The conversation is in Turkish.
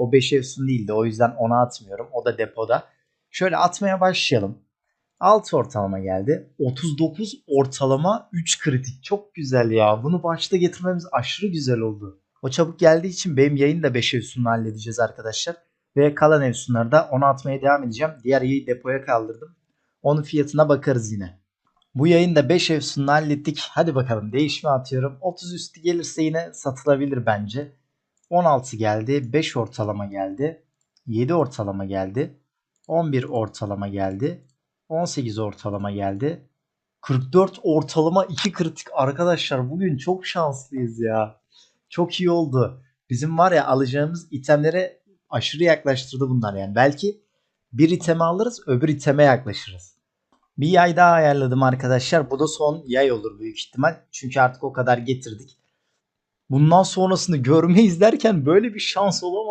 O 5 Efsun değildi. O yüzden ona atmıyorum. O da depoda. Şöyle atmaya başlayalım. 6 ortalama geldi. 39 ortalama 3 kritik. Çok güzel ya. Bunu başta getirmemiz aşırı güzel oldu. O çabuk geldiği için benim yayını da 5 Efsun'la halledeceğiz arkadaşlar. Ve kalan Efsunları da ona atmaya devam edeceğim. Diğer yayı depoya kaldırdım. Onun fiyatına bakarız yine. Bu yayında 5 Efsun'la hallettik. Hadi bakalım değişme atıyorum. 30 üstü gelirse yine satılabilir bence. 16 geldi. 5 ortalama geldi. 7 ortalama geldi. 11 ortalama geldi. 18 ortalama geldi. 44 ortalama 2 kritik arkadaşlar bugün çok şanslıyız ya. Çok iyi oldu. Bizim var ya alacağımız itemlere aşırı yaklaştırdı bunlar yani. Belki bir iteme alırız öbür iteme yaklaşırız. Bir yay daha ayarladım arkadaşlar. Bu da son yay olur büyük ihtimal. Çünkü artık o kadar getirdik. Bundan sonrasını görmeyiz derken böyle bir şans olamaz